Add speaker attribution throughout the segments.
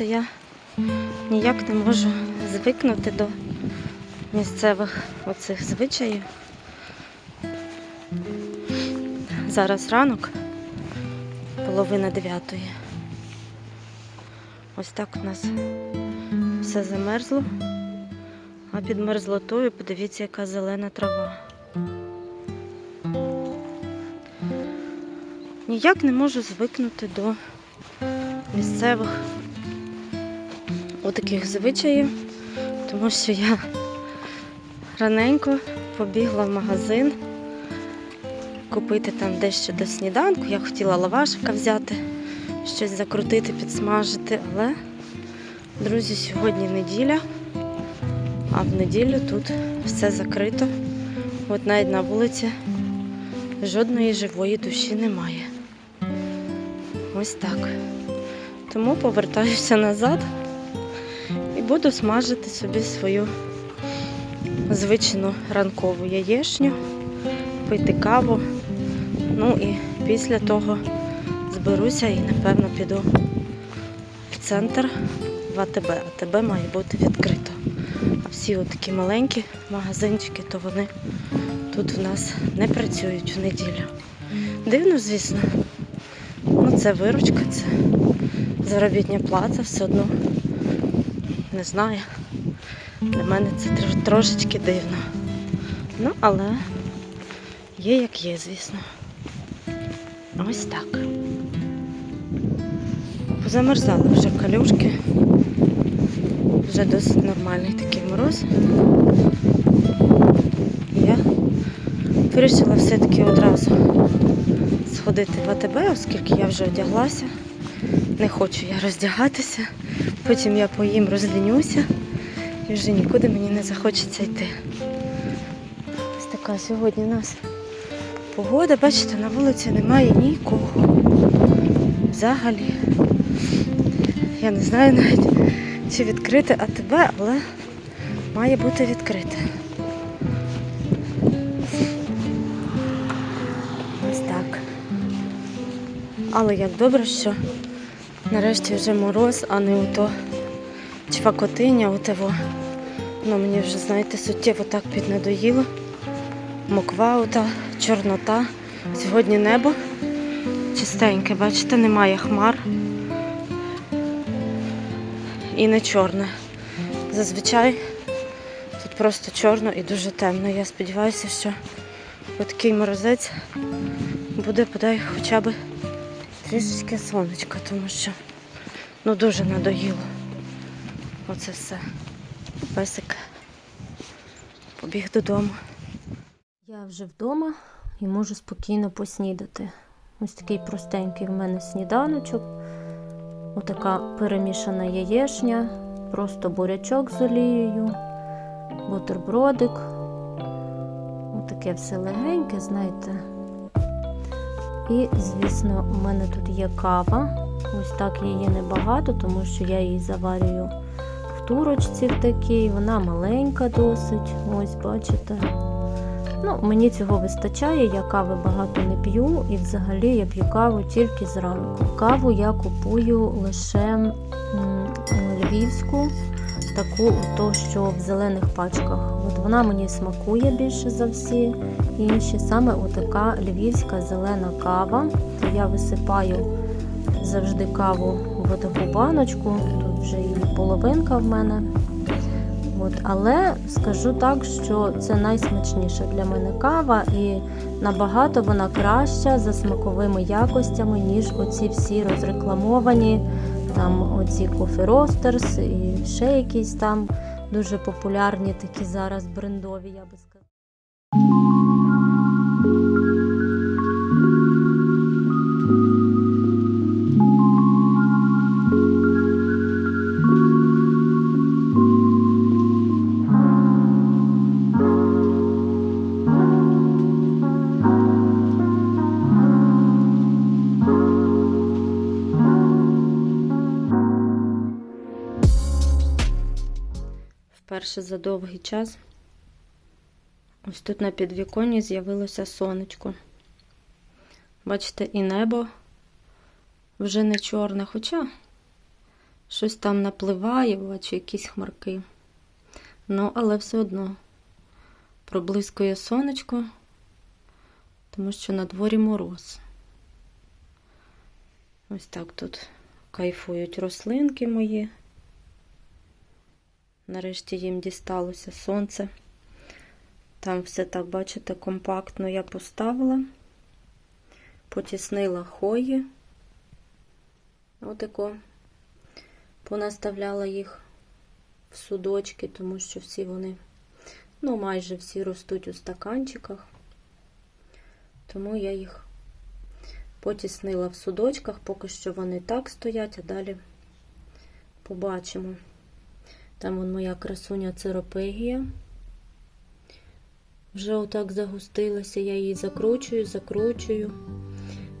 Speaker 1: бачите, я ніяк не можу звикнути до місцевих оцих звичаїв. Зараз ранок, половина дев'ятої. Ось так у нас все замерзло, а під мерзлотою подивіться, яка зелена трава. Ніяк не можу звикнути до місцевих отаких звичаїв, тому що я раненько побігла в магазин купити там дещо до сніданку. Я хотіла лавашика взяти, щось закрутити, підсмажити, але, друзі, сьогодні неділя, а в неділю тут все закрито. От навіть на вулиці жодної живої душі немає. Ось так. Тому повертаюся назад буду смажити собі свою звичну ранкову яєшню, пити каву. Ну і після того зберуся і напевно піду в центр в АТБ. АТБ має бути відкрито. А всі такі маленькі магазинчики, то вони тут в нас не працюють в неділю. Дивно, звісно. Ну, це виручка, це заробітня плата, все одно. Не знаю. Для мене це трошечки дивно. Ну, але є як є, звісно. Ось так. Позамерзали вже калюшки. Вже досить нормальний такий мороз. І Я вирішила все-таки одразу сходити в АТБ, оскільки я вже одяглася. Не хочу я роздягатися. Потім я поїм, розлінюся і вже нікуди мені не захочеться йти. Ось така сьогодні у нас погода. Бачите, на вулиці немає нікого. Взагалі. Я не знаю навіть, чи відкрите АТБ, але має бути відкрите. Ось так. Але як добре, що нарешті вже мороз, а не ото чвакотиня, отево. Воно мені вже, знаєте, суттєво так піднадоїло. Моква, ота, чорнота. Сьогодні небо чистеньке, бачите, немає хмар. І не чорне. Зазвичай тут просто чорно і дуже темно. Я сподіваюся, що такий морозець буде подай хоча б трішечки сонечка, тому що ну дуже надоїло. Оце все. Песик побіг додому. Я вже вдома і можу спокійно поснідати. Ось такий простенький в мене сніданочок. Отака перемішана яєшня, просто бурячок з олією, бутербродик. Отаке все легеньке, знаєте. І, звісно, у мене тут є кава. Ось так її небагато, тому що я її заварюю в турочці в такій. Вона маленька досить. Ось, бачите. Ну, мені цього вистачає, я кави багато не п'ю, і взагалі я п'ю каву тільки зранку. Каву я купую лише львівську, таку, то, що в зелених пачках. От вона мені смакує більше за всі інші. Саме отака львівська зелена кава. Я висипаю завжди каву в таку баночку. Тут вже її половинка в мене. От, але скажу так, що це найсмачніша для мене кава, і набагато вона краща за смаковими якостями, ніж оці всі розрекламовані, там оці Coffee Roasters і ще якісь там дуже популярні такі зараз брендові, я би сказала. Вперше за довгий час ось тут на підвіконні з'явилося сонечко. Бачите, і небо вже не чорне, хоча Щось там напливає, бачу, якісь хмарки. Ну, але все одно проблискує сонечко, тому що на дворі мороз. Ось так тут кайфують рослинки мої. Нарешті їм дісталося сонце. Там все так, бачите, компактно я поставила, потіснила хої. Отако понаставляла їх в судочки, тому що всі вони, ну, майже всі ростуть у стаканчиках. Тому я їх потіснила в судочках, поки що вони так стоять, а далі побачимо. Там вон моя красуня церопегія. Вже отак загустилася, я її закручую, закручую.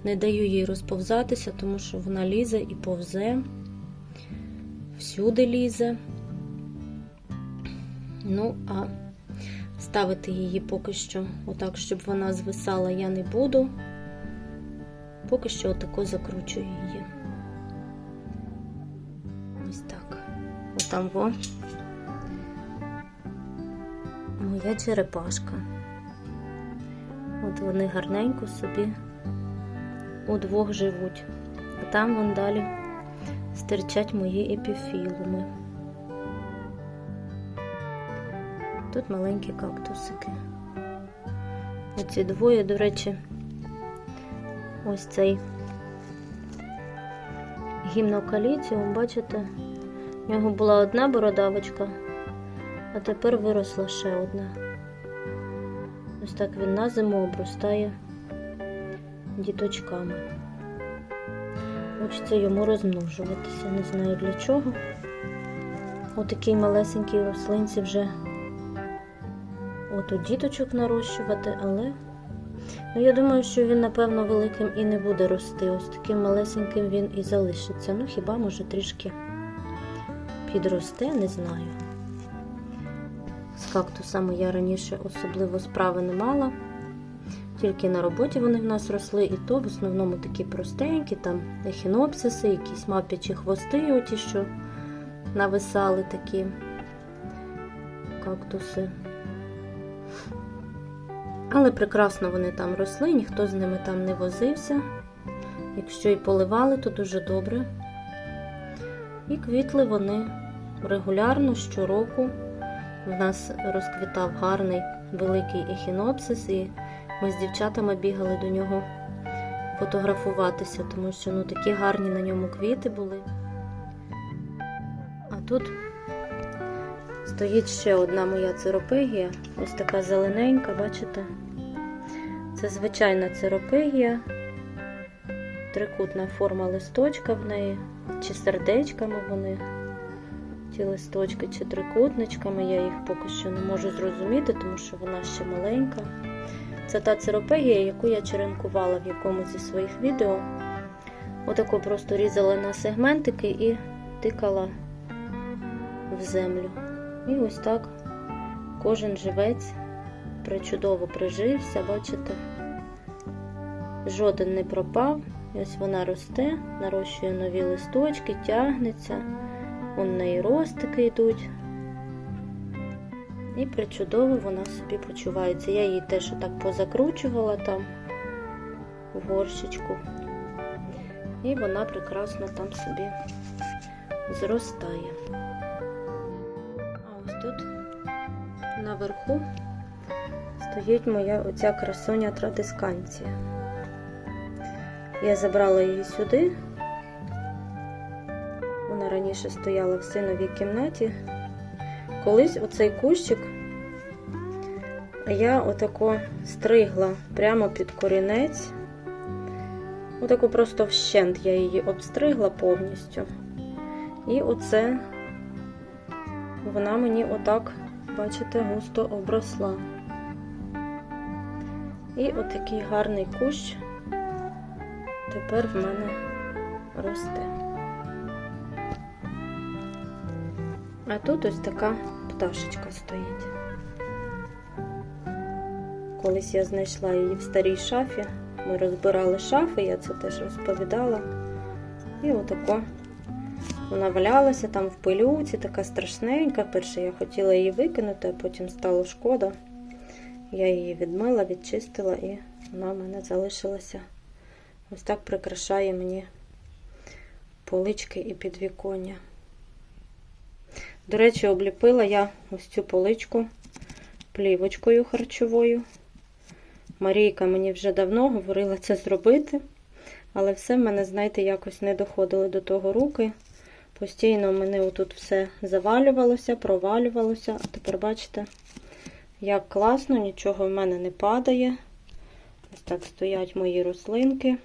Speaker 1: Не даю їй розповзатися, тому що вона лізе і повзе, всюди лізе. Ну, а ставити її поки що, отак, щоб вона звисала, я не буду. Поки що отако закручую її. Отам во. Моя черепашка. От вони гарненько собі удвох живуть. А там вон далі стирчать мої епіфілуми. Тут маленькі кактусики. Оці двоє, до речі, ось цей гімнокаліціум, бачите, в нього була одна бородавочка, а тепер виросла ще одна. Ось так він на зиму обростає діточками. Хочеться йому розмножуватися, не знаю для чого. Отакій малесенькій рослинці вже от у діточок нарощувати, але ну, я думаю, що він, напевно, великим і не буде рости. Ось таким малесеньким він і залишиться. Ну, хіба може трішки підросте, не знаю. З кактусами я раніше особливо справи не мала. Тільки на роботі вони в нас росли, і то в основному такі простенькі, там ехінопсиси, якісь мавпячі хвости, оті, що нависали такі кактуси. Але прекрасно вони там росли, ніхто з ними там не возився. Якщо і поливали, то дуже добре. І квітли вони регулярно щороку. В нас розквітав гарний великий ехінопсис, і ми з дівчатами бігали до нього фотографуватися, тому що ну, такі гарні на ньому квіти були. А тут стоїть ще одна моя церопегія, ось така зелененька, бачите? Це звичайна церопегія, трикутна форма листочка в неї, чи сердечками вони, ті листочки, чи трикутничками. Я їх поки що не можу зрозуміти, тому що вона ще маленька. Це та церопегія, яку я черенкувала в якомусь зі своїх відео. Отако просто різала на сегментики і тикала в землю. І ось так кожен живець причудово прижився, бачите? Жоден не пропав. Ось вона росте, нарощує нові листочки, тягнеться, у неї ростики йдуть. І причудово вона собі почувається. Я її теж отак позакручувала там в горщичку. І вона прекрасно там собі зростає. А ось тут наверху стоїть моя оця красуня традисканція. Я забрала її сюди. Вона раніше стояла в синовій кімнаті. Колись оцей кущик я отако стригла прямо під корінець. Отако просто вщент я її обстригла повністю. І оце вона мені отак, бачите, густо обросла. І отакий гарний кущ тепер в мене росте. А тут ось така пташечка стоїть. Колись я знайшла її в старій шафі. Ми розбирали шафи, я це теж розповідала. І отако Вона валялася там в пилюці, така страшненька. Перше я хотіла її викинути, а потім стало шкода. Я її відмила, відчистила і вона в мене залишилася. Ось так прикрашає мені полички і підвіконня. До речі, обліпила я ось цю поличку плівочкою харчовою. Марійка мені вже давно говорила це зробити, але все в мене, знаєте, якось не доходили до того руки. Постійно в мене отут все завалювалося, провалювалося, а тепер бачите, як класно, нічого в мене не падає. Ось так стоять мої рослинки.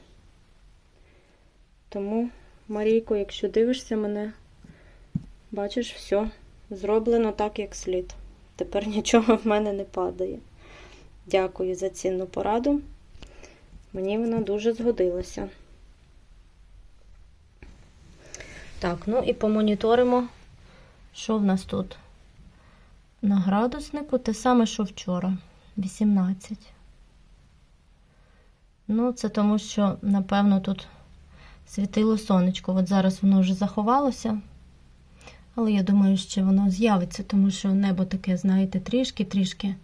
Speaker 1: Тому, Марійко, якщо дивишся мене, бачиш, все зроблено так, як слід. Тепер нічого в мене не падає. Дякую за цінну пораду. Мені вона дуже згодилася. Так, ну і помоніторимо, що в нас тут. На градуснику те саме, що вчора. 18. Ну, це тому, що, напевно, тут світило сонечко. От зараз воно вже заховалося. Але я думаю, що воно з'явиться, тому що небо таке, знаєте, трішки-трішки.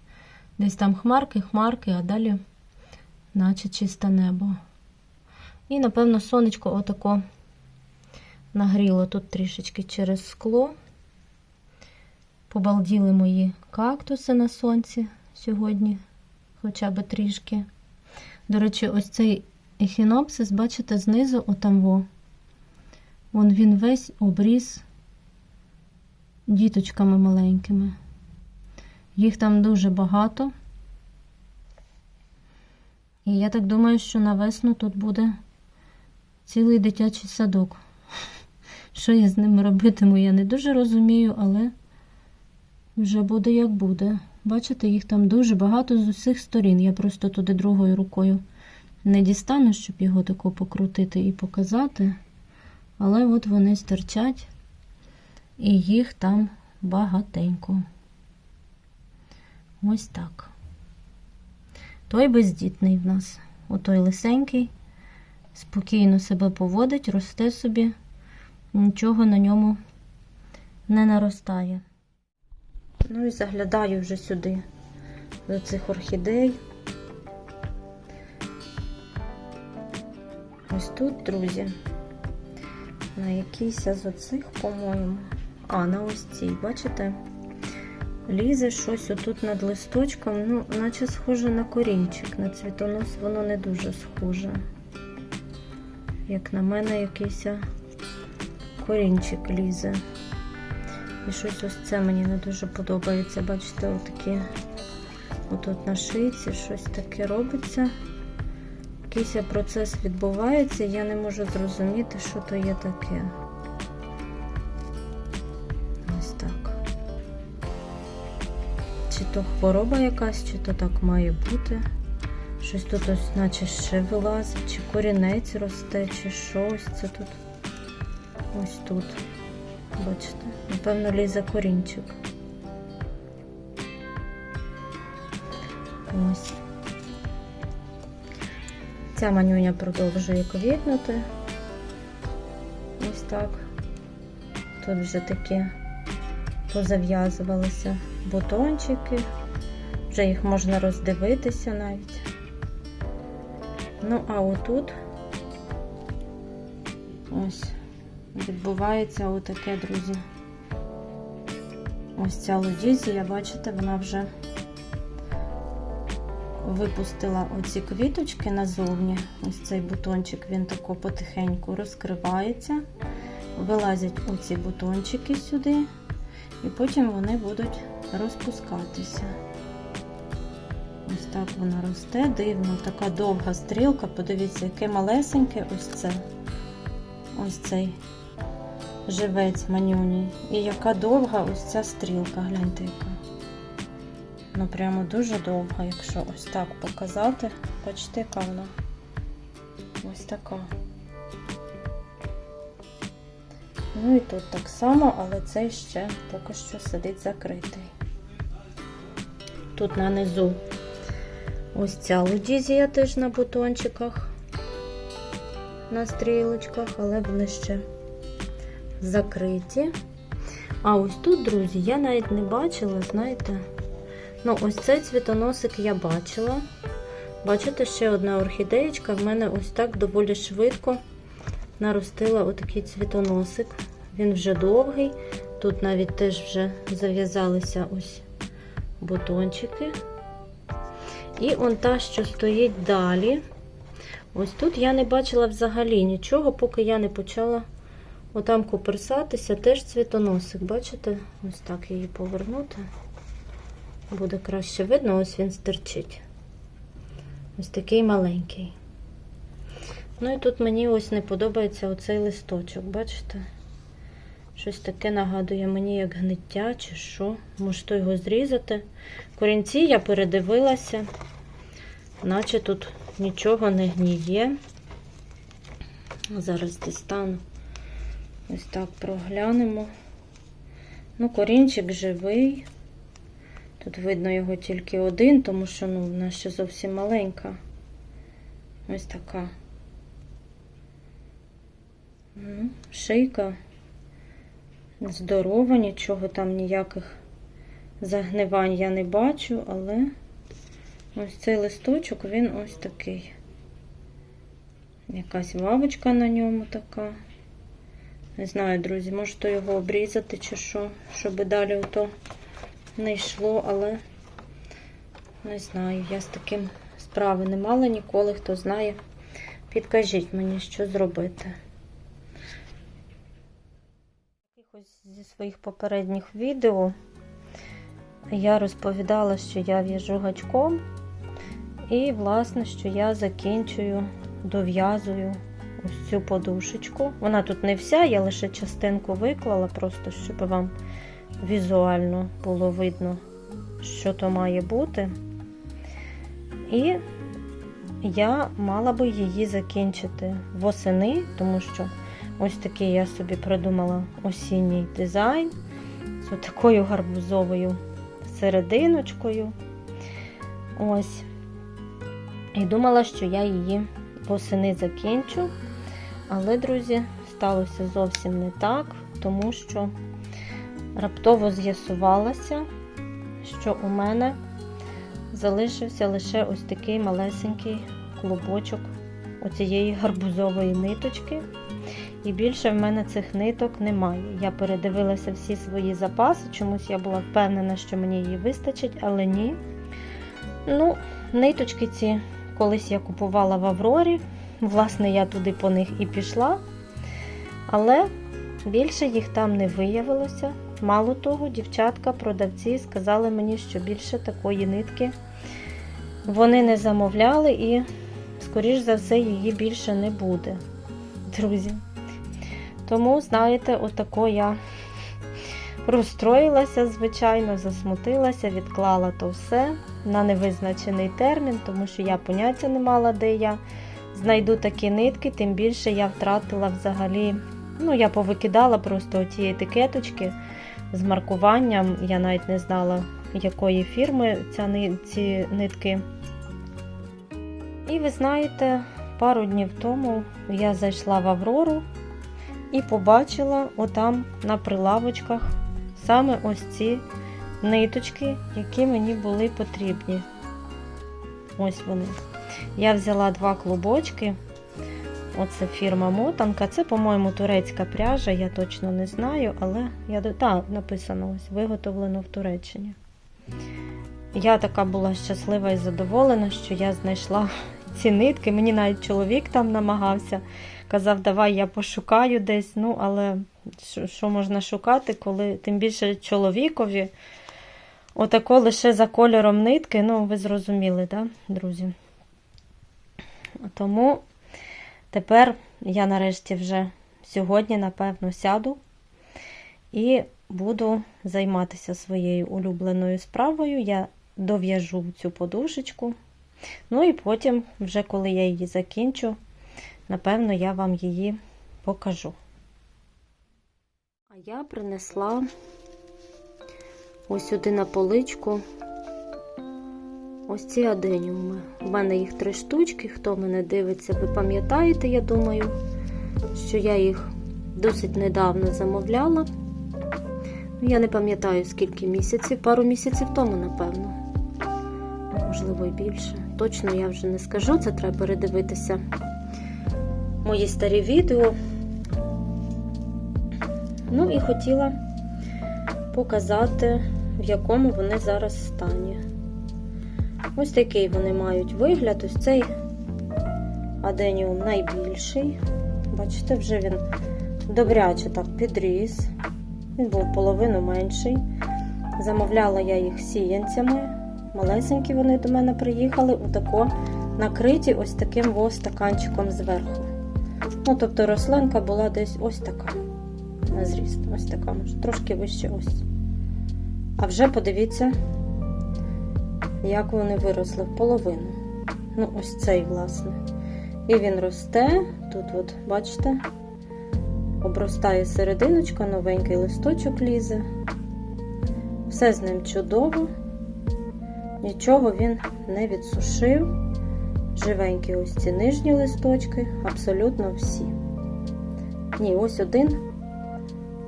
Speaker 1: Десь там хмарки, хмарки, а далі, наче чисте небо. І, напевно, сонечко отако нагріло тут трішечки через скло. Побалділи мої кактуси на сонці сьогодні, хоча б трішки. До речі, ось цей ехінопсис, бачите, знизу отам во. Вон він весь обріз діточками маленькими. Їх там дуже багато. І я так думаю, що на весну тут буде цілий дитячий садок. Що я з ними робитиму, я не дуже розумію, але вже буде як буде. Бачите, їх там дуже багато з усіх сторін. Я просто туди другою рукою не дістану, щоб його тако покрутити і показати. Але от вони стирчать, і їх там багатенько. Ось так. Той бездітний в нас. Отой лисенький, спокійно себе поводить, росте собі, нічого на ньому не наростає. Ну і заглядаю вже сюди, до цих орхідей. Тут, друзі, на якійсь з оцих, по-моєму. А, на ось цій, бачите? Лізе щось отут над листочком, ну, наче схоже на корінчик, на цвітонос воно не дуже схоже. Як на мене, якийсь корінчик лізе. І щось ось це мені не дуже подобається. Бачите, отакі отут на шийці щось таке робиться. Якийсь процес відбувається, я не можу зрозуміти, що то є таке. Ось так. Чи то хвороба якась, чи то так має бути. Щось тут ось наче ще вилазить, чи корінець росте, чи щось. Це тут ось тут. Бачите? Напевно, лізе корінчик. Ось. Ця манюня продовжує квітнути. Ось так. Тут вже такі позав'язувалися бутончики. Вже їх можна роздивитися навіть. Ну, а отут ось відбувається отаке, друзі. Ось ця лодізія, бачите, вона вже випустила оці квіточки назовні. Ось цей бутончик, він тако потихеньку розкривається. Вилазять оці бутончики сюди, і потім вони будуть розпускатися. Ось так вона росте, дивно, така довга стрілка. Подивіться, яке малесеньке ось це. Ось цей живець манюній. І яка довга ось ця стрілка, гляньте яка. Ну, прямо дуже довга, якщо ось так показати. Бачите, яка вона. Ось така. Ну і тут так само, але цей ще поки що сидить закритий. Тут на низу ось ця лудізія теж на бутончиках, на стрілочках, але вони ще закриті. А ось тут, друзі, я навіть не бачила, знаєте. Ну, ось цей цвітоносик я бачила. Бачите, ще одна орхідеєчка в мене ось так доволі швидко наростила отакий цвітоносик. Він вже довгий. Тут навіть теж вже зав'язалися ось бутончики. І он та, що стоїть далі. Ось тут я не бачила взагалі нічого, поки я не почала отам куперсатися. Теж цвітоносик. Бачите? Ось так її повернути. Буде краще видно, ось він стерчить. Ось такий маленький. Ну і тут мені ось не подобається оцей листочок, бачите? Щось таке нагадує мені, як гниття чи що. Можете його зрізати. Корінці я передивилася, наче тут нічого не гніє. Зараз дістану. Ось так проглянемо. Ну, корінчик живий. Тут видно його тільки один, тому що ну, вона ще зовсім маленька. Ось така. Ну, шийка здорова, нічого там ніяких загнивань я не бачу, але ось цей листочок, він ось такий. Якась вавочка на ньому така. Не знаю, друзі, можете його обрізати чи що, щоб далі ото не йшло, але не знаю, я з таким справи не мала ніколи, хто знає. Підкажіть мені, що зробити. Якихось зі своїх попередніх відео я розповідала, що я в'яжу гачком, і, власне, що я закінчую, дов'язую ось цю подушечку. Вона тут не вся, я лише частинку виклала, просто щоб вам візуально було видно, що то має бути. І я мала би її закінчити восени, тому що ось такий я собі придумала осінній дизайн з такою гарбузовою серединочкою. Ось. І думала, що я її восени закінчу. Але, друзі, сталося зовсім не так, тому що раптово з'ясувалося, що у мене залишився лише ось такий малесенький клубочок оцієї гарбузової ниточки. І більше в мене цих ниток немає. Я передивилася всі свої запаси, чомусь я була впевнена, що мені її вистачить, але ні. Ну, ниточки ці колись я купувала в Аврорі. Власне, я туди по них і пішла. Але більше їх там не виявилося. Мало того, дівчатка-продавці сказали мені, що більше такої нитки вони не замовляли і, скоріш за все, її більше не буде, друзі. Тому, знаєте, отако я розстроїлася, звичайно, засмутилася, відклала то все на невизначений термін, тому що я поняття не мала, де я знайду такі нитки, тим більше я втратила взагалі, ну, я повикидала просто ті етикеточки з маркуванням. Я навіть не знала, якої фірми ця, ці нитки. І ви знаєте, пару днів тому я зайшла в Аврору і побачила отам на прилавочках саме ось ці ниточки, які мені були потрібні. Ось вони. Я взяла два клубочки. Оце фірма Мотанка. Це, по-моєму, турецька пряжа, я точно не знаю, але я Так, написано ось, виготовлено в Туреччині. Я така була щаслива і задоволена, що я знайшла ці нитки. Мені навіть чоловік там намагався. Казав, давай я пошукаю десь. Ну, але що, можна шукати, коли тим більше чоловікові. Отако лише за кольором нитки, ну, ви зрозуміли, да, друзі? Тому тепер я нарешті вже сьогодні, напевно, сяду і буду займатися своєю улюбленою справою. Я дов'яжу цю подушечку. Ну і потім, вже коли я її закінчу, напевно, я вам її покажу. А я принесла ось сюди на поличку ось ці аденіуми. У мене їх три штучки. Хто мене дивиться, ви пам'ятаєте, я думаю, що я їх досить недавно замовляла. Ну, Я не пам'ятаю, скільки місяців, пару місяців тому, напевно. Можливо, і більше. Точно я вже не скажу, це треба передивитися. Мої старі відео. Ну і хотіла показати, в якому вони зараз стані. Ось такий вони мають вигляд. Ось цей аденіум найбільший. Бачите, вже він добряче так підріс. Він був половину менший. Замовляла я їх сіянцями. Малесенькі вони до мене приїхали, отако накриті ось таким ось стаканчиком зверху. Ну, тобто рослинка була десь ось така. На зріст, ось така, може, трошки вище ось. А вже подивіться, як вони виросли в половину. Ну, ось цей, власне. І він росте. Тут, от, бачите, обростає серединочка, новенький листочок лізе. Все з ним чудово. Нічого він не відсушив. Живенькі ось ці нижні листочки, абсолютно всі. Ні, ось один.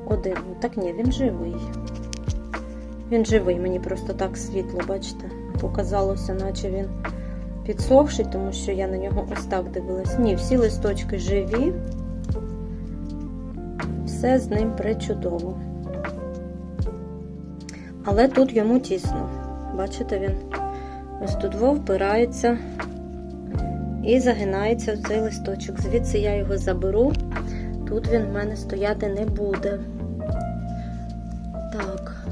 Speaker 1: Один. Так ні, він живий. Він живий, мені просто так світло, бачите? Показалося, наче він підсохший, тому що я на нього ось так дивилась. Ні, всі листочки живі. Все з ним причудово. Але тут йому тісно. Бачите, він ось тут впирається і загинається в цей листочок. Звідси я його заберу. Тут він в мене стояти не буде. Так.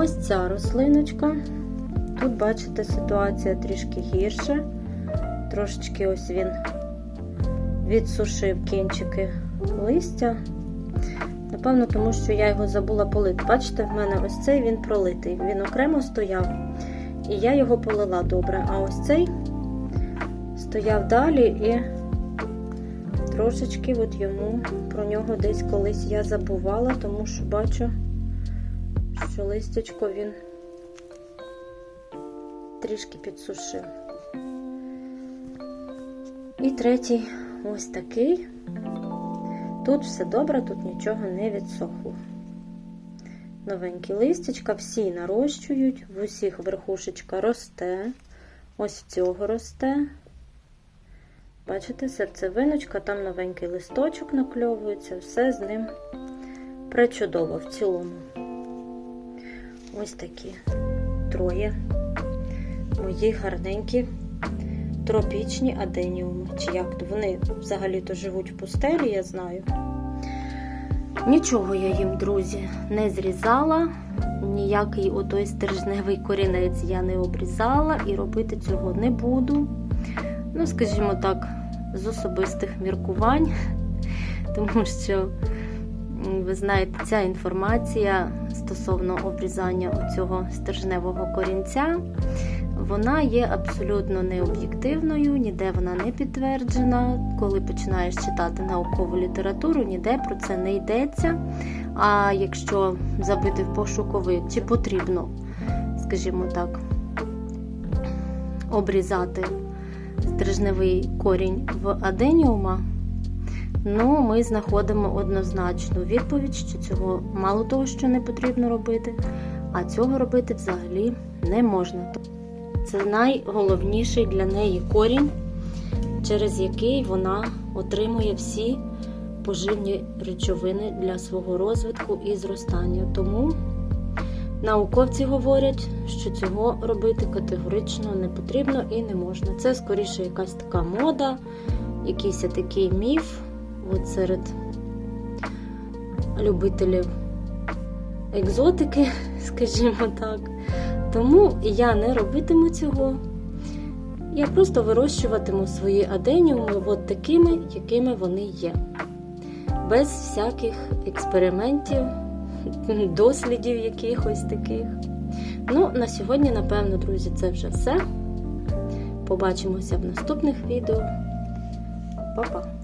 Speaker 1: Ось ця рослиночка. Тут, бачите, ситуація трішки гірша. Трошечки ось він відсушив кінчики листя. Напевно, тому що я його забула полити. Бачите, в мене ось цей він пролитий. Він окремо стояв, і я його полила добре. А ось цей стояв далі і трошечки от йому про нього десь колись я забувала, тому що бачу, що листячко він трішки підсушив. І третій ось такий. Тут все добре, тут нічого не відсохло. Новенькі листячка, всі нарощують, в усіх верхушечка росте. Ось цього росте. Бачите, серцевиночка, там новенький листочок накльовується, все з ним пречудово в цілому. Ось такі троє мої гарненькі тропічні аденіуми. Чи як вони взагалі-то живуть в пустелі, я знаю. Нічого я їм, друзі, не зрізала, ніякий отой стержневий корінець я не обрізала і робити цього не буду. Ну, скажімо так, з особистих міркувань, тому що, ви знаєте, ця інформація стосовно обрізання цього стержневого корінця, вона є абсолютно необ'єктивною, ніде вона не підтверджена. Коли починаєш читати наукову літературу, ніде про це не йдеться. А якщо забити в пошуковик, чи потрібно, скажімо так, обрізати стрижневий корінь в аденіума, ну, ми знаходимо однозначну відповідь, що цього мало того, що не потрібно робити, а цього робити взагалі не можна. Це найголовніший для неї корінь, через який вона отримує всі поживні речовини для свого розвитку і зростання. Тому науковці говорять, що цього робити категорично не потрібно і не можна. Це скоріше якась така мода, якийсь такий міф от серед любителів екзотики, скажімо так. Тому я не робитиму цього. Я просто вирощуватиму свої аденіуми от такими, якими вони є. Без всяких експериментів, дослідів якихось таких. Ну, на сьогодні, напевно, друзі, це вже все. Побачимося в наступних відео. Па-па!